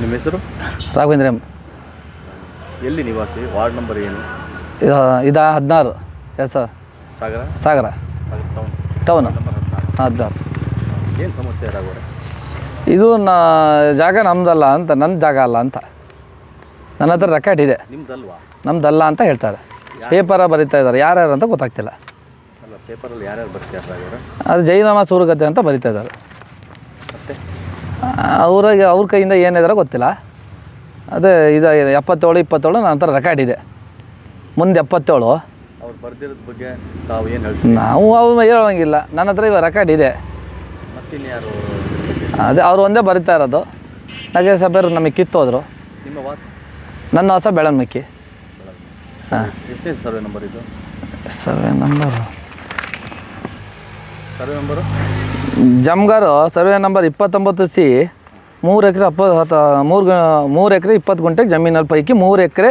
ನಿಮ್ಮ ಹೆಸರು? ರಾಘವೇಂದ್ರ ಎಂ. ಎಲ್ಲಿ ನಿವಾಸಿ? ವಾರ್ಡ್ ನಂಬರ್ ಏನು? ಇದು ಇದು ಹದಿನಾರು ಎರಡು ಸಾವಿರ. ಸಾಗರ? ಸಾಗರ. ಟೌನ್ ಹದಿನಾರು. ಏನು ಸಮಸ್ಯೆ ರಾಘವರೇ? ಇದು ನ ಜಾಗ ನಮ್ಮದಲ್ಲ ಅಂತ ನನ್ನ ಜಾಗ ಅಲ್ಲ ಅಂತ. ನನ್ನ ಹತ್ರ ರೆಕಾರ್ಡ್ ಇದೆ. ನಿಮ್ದಲ್ವಾ? ನಮ್ದಲ್ಲ ಅಂತ ಹೇಳ್ತಾರೆ. ಪೇಪರ ಬರಿತಾ ಇದ್ದಾರೆ. ಯಾರ್ಯಾರು ಅಂತ ಗೊತ್ತಾಗ್ತಿಲ್ಲ. ಅಲ್ಲ ಪೇಪರಲ್ಲಿ ಯಾರ್ಯಾರು ಬರ್ತಾರೆ ರಾಘವರೇ? ಅದು ಜೈನಮ ಸೂರುಗದ್ದೆ ಅಂತ ಬರಿತಾ ಇದ್ದಾರೆ. ಅವ್ರಿಗೆ ಅವ್ರ ಕೈಯಿಂದ ಏನಿದಾರೋ ಗೊತ್ತಿಲ್ಲ. ಅದೇ ಇದು ಎಪ್ಪತ್ತೇಳು ಇಪ್ಪತ್ತೇಳು ನನ್ನ ಹತ್ರ ರೆಕಾರ್ಡ್ ಇದೆ. ಮುಂದೆ ಎಪ್ಪತ್ತೇಳು. ಅವ್ರು ಬರ್ದಿರೋದ್ ಬಗ್ಗೆ ತಾವು ಏನು ಹೇಳ್ತೀವಿ ನಾವು ಅವ್ರು ಹೇಳೋಂಗಿಲ್ಲ. ನನ್ನ ಹತ್ರ ಇವಾಗ ರೆಕಾರ್ಡ್ ಇದೆ. ಅದೇ ಅವ್ರು ಒಂದೇ ಬರಿತಾ ಇರೋದು. ನಗರ ಸಭೆಯವರು ನಮಗೆ ಕಿತ್ತೋದ್ರು. ನಿಮ್ಮ ವಾಸ? ನನ್ನ ಹೊಸ ಬೆಳಮಕ್ಕಿ ಹಾಂ. ಸರ್ವೆ ನಂಬರ್ ಇದು? Survey number? Survey number? ಜಮ್ಗಾರು survey number ಇಪ್ಪತ್ತೊಂಬತ್ತು ಸಿ ಮೂರು ಎಕರೆ ಅಪ್ಪ ಮೂರು ಮೂರು ಎಕರೆ ಇಪ್ಪತ್ತು ಗುಂಟೆ ಜಮೀನಲ್ಲಿ ಪೈಕಿ ಮೂರು ಎಕರೆ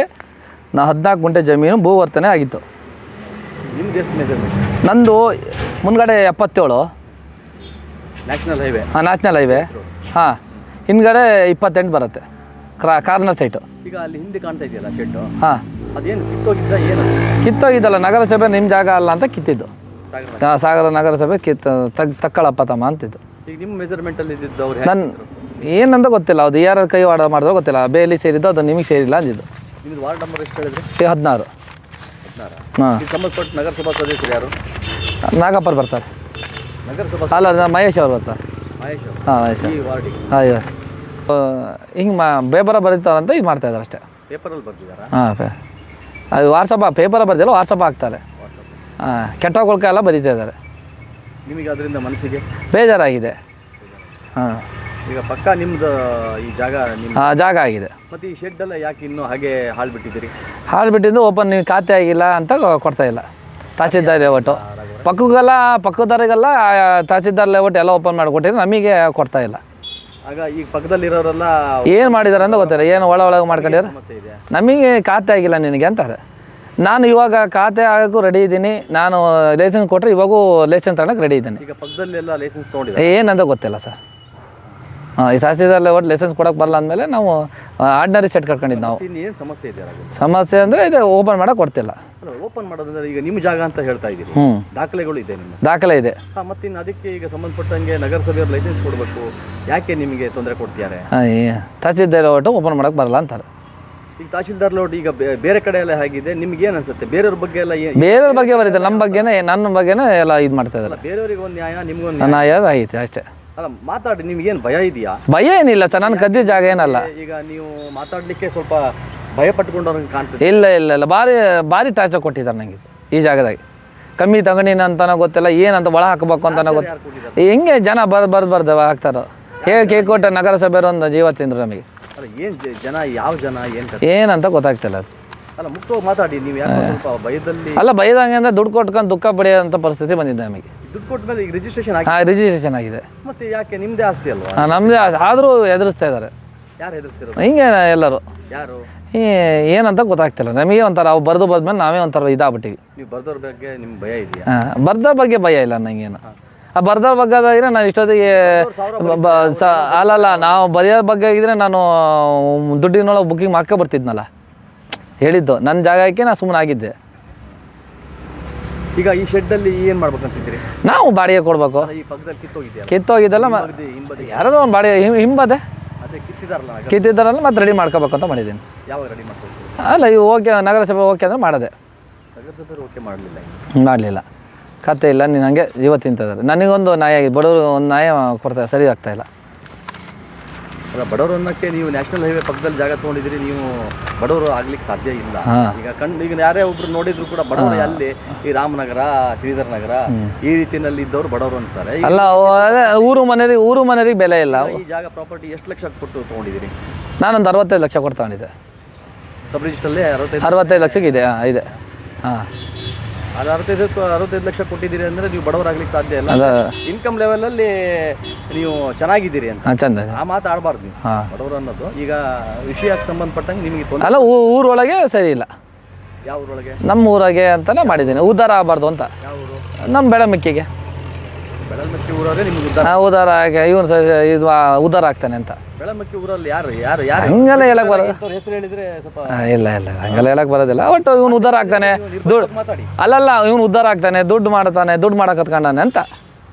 ನಾ ಹದಿನಾಲ್ಕು ಗುಂಟೆ ಜಮೀನು ಭೂವರ್ತನೆ ಆಗಿತ್ತು. ನಂದು ಮುಂದ್ಗಡೆ ಎಪ್ಪತ್ತೇಳು. ನ್ಯಾಷನಲ್ ಹೈವೇ ಹಾಂ ನ್ಯಾಷನಲ್ ಹೈವೇ ಹಾಂ ಹಿಂದ್ಗಡೆ ಇಪ್ಪತ್ತೆಂಟು ಬರುತ್ತೆ. ಕ್ರಾ ಕಾರ್ನರ್ ಸೈಟು ಈಗ ಅಲ್ಲಿ ಹಿಂದೆ ಕಾಣ್ತಾ ಇದೆಯಲ್ಲ ಶೆಡ್ಡು ಹಾಂ. ಅದೇನು ಕಿತ್ತೋಗಿದ್ದ ಏನು? ಕಿತ್ತೋಗಿದ್ದಲ್ಲ ನಗರಸಭೆ ನಿಮ್ಮ ಜಾಗ ಅಲ್ಲ ಅಂತ ಕಿತ್ತಿದ್ದು. ಸಾಗರ ಸಾಗರ ನಗರಸಭೆ ಕಿತ್ತ ತಗ್ ತಕ್ಕಳಪ್ಪ ತಮ್ಮ ಅಂತಿದ್ದು. ಈಗ ನಿಮ್ಮ ಮೆಜರ್ಮೆಂಟಲ್ಲಿ ಇದ್ದಿದ್ದು ಅವ್ರು ನನ್ನ ಏನಂತ ಗೊತ್ತಿಲ್ಲ ಅದು ಯಾರ ಕೈ ವಾಡ ಮಾಡಿದ್ರೋ ಗೊತ್ತಿಲ್ಲ ಬೇಲಿ ಸೇರಿದ್ದು ಅದು ನಿಮಗೆ ಸೇರಿಲ್ಲ ಅಂದಿದ್ದು. ನಿಮ್ದು ವಾರ್ಡ್ ನಂಬರ್ ಎಷ್ಟು ಹೇಳಿದ್ರಿ? ಈ ಹದಿನಾರು. ಹಾಂ. ಈಗ ಸಂಬಂಧಪಟ್ಟ ನಗರಸಭಾ ಸದಸ್ಯರು ಯಾರು? ನಾಗಪ್ಪರು ಬರ್ತಾರೆ. ನಗರಸಭಾ ಅಲ್ಲ ಅದು ಮಹೇಶ್ ಅವ್ರು ಬರ್ತಾರೆ. ಮಹೇಶ್ ಅವರು? ಹಾಂ ಮಹೇಶ್ ಈ ವಾರ್ಡಿಗೆ? ಅಯ್ಯೋ ಹಿಂಗೆ ಮಾ ಪೇಪರ ಬರೀತಾರಂತ ಇದು ಮಾಡ್ತಾ ಇದ್ದಾರೆ ಅಷ್ಟೇ. ಪೇಪರಲ್ಲಿ ಬರ್ತಿದ್ದಾರಾ ಹಾಂ ಪೇ ಅದು ವಾಟ್ಸಪ್ ಪೇಪರ ಬರ್ದಿಲ್ಲ ವಾಟ್ಸಪ್ ಹಾಕ್ತಾರೆ ಹಾಂ ಎಲ್ಲ ಬರೀತಾ ಇದ್ದಾರೆ. ನಿಮಗೆ ಅದರಿಂದ ಮನಸ್ಸಿಗೆ? ಬೇಜಾರಾಗಿದೆ. ಹಾಂ. ಈಗ ಪಕ್ಕ ನಿಮ್ಮದು ಈ ಜಾಗ ನಿಮ್ಮ ಹಾಂ ಜಾಗ ಆಗಿದೆ. ಮತ್ತು ಈ ಶೆಡ್ ಎಲ್ಲ ಯಾಕೆ ಇನ್ನೂ ಹಾಗೆ ಹಾಳು ಬಿಟ್ಟಿದ್ದೀರಿ? ಹಾಳು ಬಿಟ್ಟಿದ್ದು ಓಪನ್ ನೀವು ಖಾತೆ ಆಗಿಲ್ಲ ಅಂತ ಕೊ- ಕೊಡ್ತಾ ಇಲ್ಲ. ತಹಸೀಲ್ದಾರ್ ಲೇಔಟು ಪಕ್ಕಗೆಲ್ಲ ಪಕ್ಕದವರಿಗೆಲ್ಲ ತಹಸೀಲ್ದಾರ್ ಲೇಔಟ್ ಎಲ್ಲ ಓಪನ್ ಮಾಡಿಕೊಟ್ಟಿದ್ರೆ. ನಮಗೆ ಕೊಡ್ತಾ ಇಲ್ಲ. ಆಗ ಈಗ ಪಕ್ಕದಲ್ಲಿರೋರೆಲ್ಲ ಏನು ಮಾಡಿದ್ದಾರೆ ಅಂತ ಗೊತ್ತಿಲ್ಲ. ಏನು ಒಳ ಒಳಗೆ ಮಾಡ್ಕೊಂಡಿದ್ದಾರೆ ಸಮಸ್ಯೆ ಇದೆ? ನಮಗೆ ಖಾತೆ ಆಗಿಲ್ಲ ನಿನಗೆ ಅಂತಾರೆ. ನಾನು ಇವಾಗ ಖಾತೆ ಆಗೋಕ್ಕೂ ರೆಡಿ ಇದ್ದೀನಿ. ನಾನು ಲೈಸೆನ್ಸ್ ಕೊಟ್ಟರೆ ಇವಾಗೂ ಲೈಸೆನ್ಸ್ ತಗೊಳಕ್ಕೆ ರೆಡಿ ಇದ್ದೀನಿ. ಈಗ ಪಕ್ಕದಲ್ಲೆಲ್ಲ ಲೈಸೆನ್ಸ್ ತೊಗೊಂಡಿದ್ದೆ ಏನಂತ ಗೊತ್ತಿಲ್ಲ ಸರ್. ಹಾಂ ಈ ತಹಸೀಲ್ದಾರ್ ಒಟ್ಟು ಲೈಸೆನ್ಸ್ ಕೊಡೋಕೆ ಬರಲ್ಲ ಅಂದಮೇಲೆ ನಾವು ಆರ್ಡಿನರಿ ಸೆಟ್ ಕಟ್ಕೊಂಡಿದ್ದು ನಾವು. ಇನ್ನು ಏನು ಸಮಸ್ಯೆ ಇದೆ ಸಮಸ್ಯೆ ಅಂದರೆ ಇದು ಓಪನ್ ಮಾಡೋಕೆ ಕೊಡ್ತಿಲ್ಲ. ಓಪನ್ ಮಾಡೋದಂದ್ರೆ ಈಗ ನಿಮ್ಮ ಜಾಗ ಅಂತ ಹೇಳ್ತಾ ಇದ್ದೀರಿ. ಹ್ಞೂ ದಾಖಲೆಗಳು ಇದೆ ನಿಮ್ಮ ದಾಖಲೆ ಇದೆ. ಹಾಂ ಮತ್ತಿನ್ನು ಅದಕ್ಕೆ ಈಗ ಸಂಬಂಧಪಟ್ಟಂಗೆ ನಗರಸಭೆಯವ್ರು ಲೈಸೆನ್ಸ್ ಕೊಡಬೇಕು. ಯಾಕೆ ನಿಮಗೆ ತೊಂದರೆ ಕೊಡ್ತಿದ್ದಾರೆ? ಹಾಂ ತಹಸೀಲ್ದಾರ್ ಒಟ್ಟು ಓಪನ್ ಮಾಡೋಕೆ ಬರಲ್ಲ ಅಂತಾರೆ. ಈಗ ತಹಶೀಲ್ದಾರ್ ಲೋಡ್ ಈಗ ಬೇರೆ ಕಡೆ ಎಲ್ಲ ಹೇಗಿದೆ? ನಿಮ್ಗೆ ಏನು ಅನ್ಸುತ್ತೆ? ಬೇರೆಯವ್ರ ಬಗ್ಗೆ ಎಲ್ಲ ಏನು ಬೇರೆಯವ್ರ ಬಗ್ಗೆ ಬರೀತಾರೆ ನಮ್ಮ ಬಗ್ಗೆನೇ ನನ್ನ ಬಗ್ಗೆನೇ ಎಲ್ಲ ಇದು ಮಾಡ್ತಾ ಇದ್ದಾರೆ. ಬೇರೆಯವ್ರಿಗೆ ಒಂದು ನ್ಯಾಯ ನಿಮ್ಗೊಂದು ನನ್ನ ಯಾವ್ದು ಐತೆ ಅಷ್ಟೇ. ಅಲ್ಲ ಮಾತಾಡಿ ನಿಮ್ಗೇನು ಭಯ ಇದೆಯಾ? ಭಯ ಏನಿಲ್ಲ ಸರ್ ನಾನು ಕದ್ದಿದ್ದ ಜಾಗ ಏನಲ್ಲ. ಈಗ ನೀವು ಮಾತಾಡಲಿಕ್ಕೆ ಸ್ವಲ್ಪ ಭಯ ಪಟ್ಕೊಂಡವ್ರಂಗೆ ಕಾಣ್ತದೆ. ಇಲ್ಲ ಇಲ್ಲ ಇಲ್ಲ. ಭಾರಿ ಭಾರಿ ಟಾರ್ಚರ್ ಕೊಟ್ಟಿದ್ದಾರೆ ನನಗೆ ಇದು, ಈ ಜಾಗದಾಗ. ಕಮ್ಮಿ ತಗೊಂಡಿನ ಅಂತನೋ ಗೊತ್ತಿಲ್ಲ ಏನಂತ ಒಳ ಹಾಕಬೇಕು ಅಂತನೋ ಯಾರು ಗೊತ್ತಿಲ್ಲ ಹೆಂಗೆ ಜನ ಬರ್ ಬರ್ದು ಬರ್ದವ ಹಾಕ್ತಾರೋ? ಹೇಗೆ ಕೇಕ್ ಕೊಟ್ಟ ನಗರಸಭೆಯವರು ಒಂದು ಜೀವ ತಿಂದರು ನಮಗೆ. ಅಲ್ಲ ಏನು ಜನ ಯಾವ ಜನ ಏನು ಕತೆ ಏನಂತ ಗೊತ್ತಾಗ್ತಿಲ್ಲ ಅದು. ಅಲ್ಲ ಮುಕ್ತವಾಗಿ ಮಾತಾಡಿ ನೀವು ಯಾಕೋ ಸ್ವಲ್ಪ ಭಯದಲ್ಲಿ ಅಲ್ಲ ಬೈದಂಗೆ ಅಂದ್ರೆ ದುಡ್ಡು ಕೊಟ್ಕೊಂಡು ದುಃಖ ಪಡೆಯೋಂಥ ಪರಿಸ್ಥಿತಿ ಬಂದಿದೆ ನಮಗೆ. ದುಡ್ಡು ಕೊಟ್ಟ ಮೇಲೆ ಈಗ ರಿಜಿಸ್ಟ್ರೇಷನ್ ಆಗಿ ಹಾಂ ರಿಜಿಸ್ಟ್ರೇಷನ್ ಆಗಿದೆ. ಮತ್ತೆ ಯಾಕೆ ನಿಮ್ಮದೇ ಆಸ್ತಿ ಅಲ್ವಾ? ಹಾಂ ನಮ್ಮದೇ ಆದರೂ ಎದುರಿಸ್ತಾ ಇದ್ದಾರೆ. ಯಾರು ಹೆದರ್ಸ್ತಿರೋದು? ಹಿಂಗೆ ಎಲ್ಲರೂ. ಯಾರು? ಏನು ಏನಂತ ಗೊತ್ತಾಗ್ತಿಲ್ಲ. ನಮಗೆ ಒಂಥರ ಅವು ಬರೆದು ಬಂದ್ಮೇಲೆ ನಾವೇ ಒಂಥರ ಇದಾಗ್ಬಿಟ್ಟಿವಿ. ನೀವು ಬರ್ದವ್ರ ಬಗ್ಗೆ ನಿಮ್ಗೆ ಭಯ ಇದೆಯಾ? ಹಾಂ ಬಗ್ಗೆ ಭಯ ಇಲ್ಲ ನನಗೇನು ಆ ಬರ್ದವ್ರ ಬಗ್ಗೆ ಅದಾಗಿದ್ರೆ ನಾನು ಇಷ್ಟೊತ್ತಿಗೆ ಅಲ್ಲಲ್ಲ ನಾವು ಬರೆಯೋ ಬಗ್ಗೆ ಆಗಿದ್ರೆ ನಾನು ದುಡ್ಡಿನೊಳಗೆ ಬುಕ್ಕಿಂಗ್ ಮಾಡ್ಕೊ ಬರ್ತಿದ್ನಲ್ಲ. ಹೇಳಿದ್ದು. ನನ್ನ ಜಾಗಕ್ಕೆ ನಾನು ಸುಮ್ಮನೆ ಆಗಿದ್ದೆ. ಈಗ ಈ ಶೆಡ್ಡಲ್ಲಿ ಏನು ಮಾಡ್ಬೇಕಂತಿದ್ದೀರಿ? ನಾವು ಬಾಡಿಗೆ ಕೊಡಬೇಕು. ಕಿತ್ತೋಗಿದ್ದಲ್ಲ ಯಾರೋ ಒಂದು ಬಾಡಿಗೆ ಹಿಂಬದೆ. ಕಿತ್ತಿದ್ದಾರಲ್ಲ ಮತ್ತೆ ರೆಡಿ ಮಾಡ್ಕೋಬೇಕು ಅಂತ ಮಾಡಿದ್ದೀನಿ. ಯಾವಾಗ ರೆಡಿ ಮಾಡ್ಕೊಳ್ತೀವಿ ಅಲ್ಲ ಇವು ಓಕೆ ನಗರಸಭೆ ಓಕೆ ಅಂದ್ರೆ ಮಾಡದೆ. ನಗರಸಭೆ ಓಕೆ ಮಾಡಲಿಲ್ಲ ಮಾಡಲಿಲ್ಲ. ಕತೆ ಇಲ್ಲ ನೀನು ಹಂಗೆ ಜೀವ ತಿಂತಿದ್ದಾರೆ ನನಗೊಂದು ನ್ಯಾಯ ಬಡವರು ಒಂದು ನ್ಯಾಯ ಕೊಡ್ತಾರೆ ಸರಿ ಆಗ್ತಾ ಇಲ್ಲ. ಅಲ್ಲ ಬಡವರು ಅನ್ನೋಕ್ಕೆ ನೀವು ನ್ಯಾಷನಲ್ ಹೈವೇ ಪಕ್ಕದಲ್ಲಿ ಜಾಗ ತೊಗೊಂಡಿದ್ದೀರಿ ನೀವು ಬಡವರು ಆಗ್ಲಿಕ್ಕೆ ಸಾಧ್ಯ ಇಲ್ಲ. ಈಗ ಕಣ್ಣು ಈಗ ಯಾರೇ ಒಬ್ರು ನೋಡಿದ್ರು ಕೂಡ ಬಡವರು ಅಲ್ಲಿ ಈ ರಾಮನಗರ ಶ್ರೀಧರ್ ನಗರ ಈ ರೀತಿಯಲ್ಲಿ ಇದ್ದವರು ಬಡವರು ಅನ್ಸಾರೆ. ಅಲ್ಲ ಊರು ಮನೆಯಲ್ಲಿ ಊರು ಮನೆಯರಿಗೆ ಬೆಲೆ ಇಲ್ಲ. ಈ ಜಾಗ ಪ್ರಾಪರ್ಟಿ ಎಷ್ಟು ಲಕ್ಷ ಕೊಟ್ಟು ತೊಗೊಂಡಿದ್ದೀರಿ? ನಾನೊಂದು ಅರವತ್ತೈದು ಲಕ್ಷ ಕೊಡ್ತಾಣಿದ್ದೆ ಸಬ್ ರಿಜಿಸ್ಟ್ರಲ್ಲೇ ಅರವತ್ತೈದು ಅರವತ್ತೈದು ಲಕ್ಷಕ್ಕೆ ಇದೆ ಹಾಂ ಇದೆ. ಹಾಂ. ಅದು ಅರವತ್ತೈದು ಅರವತ್ತೈದು ಲಕ್ಷ ಕೊಟ್ಟಿದ್ದೀರಿ ಅಂದರೆ ನೀವು ಬಡವರಾಗ್ಲಿಕ್ಕೆ ಸಾಧ್ಯ ಇಲ್ಲ. ಅದ ಇನ್ಕಮ್ ಲೆವೆಲಲ್ಲಿ ನೀವು ಚೆನ್ನಾಗಿದ್ದೀರಿ ಅಂತ. ಹಾಂ ಚಂದ ಆ ಮಾತು ಆಡಬಾರ್ದು ನೀವು. ಹಾಂ. ಬಡವರು ಅನ್ನೋದು. ಈಗ ವಿಷಯಕ್ಕೆ ಸಂಬಂಧಪಟ್ಟಂಗೆ ನಿಮಗೆ ತೊಂದರೆ ಅಲ್ಲ ಊ- ಊರೊಳಗೆ ಸರಿ ಇಲ್ಲ. ಯಾವ ಊರೊಳಗೆ? ನಮ್ಮ ಊರಾಗೆ ಅಂತಲೇ ಮಾಡಿದ್ದೀನಿ. ಉದ್ಧಾರ ಆಗಬಾರ್ದು ಅಂತ. ಯಾವ ಊರು? ನಮ್ಮ ಬೆಳಮಿಕ್ಕಿಗೆ. ಬೆಳಲ್ಮಕ್ಕಿ ಊರವರೇ ನಿಮ್ಗೆ ಉದ್ದಾರ? ಉದಾರ ಆಗಿ ಇವನು ಸ ಇದು ಆ, ಉದಾರ ಆಗ್ತಾನೆ ಅಂತ. ಬೆಳಲ್ಮಕ್ಕಿ ಊರಲ್ಲಿ ಯಾರು? ಯಾರು ಯಾರು ಹಂಗೆಲ್ಲ ಹೇಳಕ್ ಬರೋದು ಇಂಥವ್ರ ಹೆಸರು ಹೇಳಿದ್ರೆ ಸ್ವಲ್ಪ ಆ, ಇಲ್ಲ ಇಲ್ಲ ಹಂಗೆಲ್ಲ ಹೇಳಕ್ ಬರೋದಿಲ್ಲ. ಒಟ್ಟು ಇವನ್ ಉದ್ದಾರ ಆಗ್ತಾನೆ ದುಡ್ಡು ಮಾತಾಡಿ. ಅಲ್ಲಲ್ಲ ಇವನ್ ಉದ್ದಾರ ಆಗ್ತಾನೆ ದುಡ್ಡು ಮಾಡ್ತಾನೆ ದುಡ್ಡು ಮಾಡಕ್ ಹತ್ಕೊಂಡಾನೆ ಅಂತ.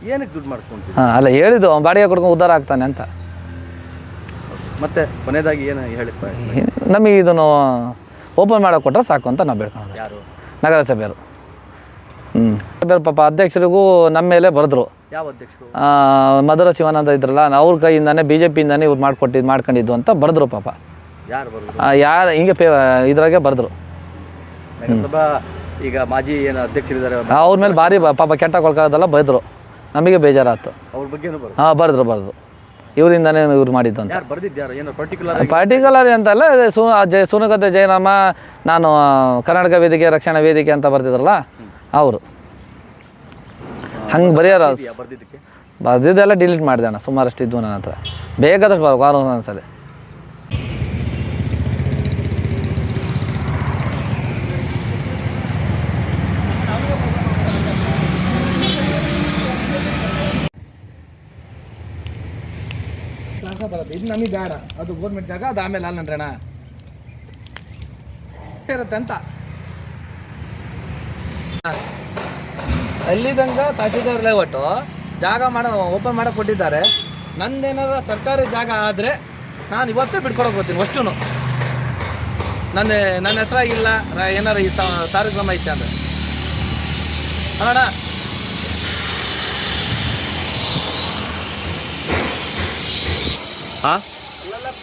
ಏನಕ್ಕೆ ದುಡ್ಡು ಮಾಡ್ಕೊಂತೀವಿ ಹಾಂ ಅಲ್ಲ ಹೇಳಿದ್ದು ಅವ್ನು ಬಾಡಿಗೆ ಕೊಡ್ಕೊಂಡು ಉದ್ದಾರ ಆಗ್ತಾನೆ ಅಂತ. ಮತ್ತೆ ಕೊನೆಯದಾಗಿ ಏನು ಹೇಳಿಪ್ಪ ನಮಗೆ ಇದನ್ನು ಓಪನ್ ಮಾಡೋಕೆ ಕೊಟ್ಟರೆ ಸಾಕು ಅಂತ ನಾವು ಬೇಡ್ಕೊಳೋದು ಯಾರು? ನಗರಸಭೆಯವರು. ಹ್ಞೂ ಪಾಪ ಅಧ್ಯಕ್ಷರಿಗೂ ನಮ್ಮ ಮೇಲೆ ಬರೆದ್ರು. ಯಾವ ಅಧ್ಯಕ್ಷರು? ಮಧುರ ಶಿವಾನಂದ ಇದ್ರಲ್ಲ ಅವ್ರ ಕೈಯಿಂದಾನೆ ಬಿ ಜೆ ಪಿಯಿಂದಾನೇ ಇವ್ರು ಮಾಡ್ಕೊಟ್ಟಿದ್ದು ಮಾಡ್ಕೊಂಡಿದ್ದು ಅಂತ ಬರೆದ್ರು ಪಾಪ. ಯಾರು ಹಿಂಗೆ ಪೇ ಇದ್ರಾಗೆ ಬರೆದ್ರು. ಈಗ ಮಾಜಿ ಏನು ಅಧ್ಯಕ್ಷರಿದ್ದಾರೆ? ಅವ್ರ ಮೇಲೆ ಭಾರಿ ಪಾಪ ಕೆಟ್ಟ ಕೊಳ್ಕೋದೆಲ್ಲ ಬೈದರು. ನಮಗೆ ಬೇಜಾರಾಯ್ತು ಅವ್ರ ಬಗ್ಗೆ ಹಾಂ ಬರೆದ್ರು ಬರೆದ್ರು. ಇವರಿಂದಾನೇ ಇವ್ರು ಮಾಡಿದ್ದು ಅಂತ. ಪರ್ಟಿಕ್ಯುಲರ್ ಅಂತಲ್ಲ ಸು ಜಯ ಸುನಕತೆ ಜಯರಾಮ ನಾನು ಕರ್ನಾಟಕ ವೇದಿಕೆ ರಕ್ಷಣಾ ವೇದಿಕೆ ಅಂತ ಬರ್ತಿದ್ರಲ್ಲ ಅವರು. ಹಂಗೆ ಬರೆಯೋರು ಬರ್ದಿದ್ದೆಲ್ಲ ಡಿಲೀಟ್ ಮಾಡಿದೆ ಅಣ್ಣ ಸುಮಾರಷ್ಟು ಇದ್ವು ನನ್ನ ಹತ್ರ. ಬೇಕಾದಷ್ಟು ಬರೋ ವಾರ ಒಂದೊಂದ್ಸಲಿ ಬರುತ್ತೆ ಇದು ನಮಗೆ ಬೇಡ. ಅದು ಗೌರ್ಮೆಂಟ್ ಜಾಗ ಅದು ಆಮೇಲೆ ಅಲ್ಲ ಇರುತ್ತೆ ಅಂತ. ಅಲ್ಲಿದಂಗ ತಹಸೀಲ್ದಾರ್ ಲೇಔಟು ಜಾಗ ಮಾಡೋ ಓಪನ್ ಮಾಡಕ್ಕೆ ಕೊಟ್ಟಿದ್ದಾರೆ ನಂದೇನಾದ್ರು ಸರ್ಕಾರಿ ಜಾಗ ಆದರೆ ನಾನು ಇವತ್ತೇ ಬಿಡ್ಕೊಡಕ್ಕೆ ಹೋಗ್ತೀನಿ ಅಷ್ಟು ನನ್ನ ನನ್ನ ಹೆಸರಾಗಿಲ್ಲ ಏನಾರು ಈ ಕಾರ್ಯಕ್ರಮ ಕ್ರಮ ಐತೆ ಅಂದರೆ ಅಣ್ಣ ಹಾಂ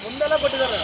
ಮುಂದೆಲ್ಲ ಕೊಟ್ಟಿದ್ದಾರೆ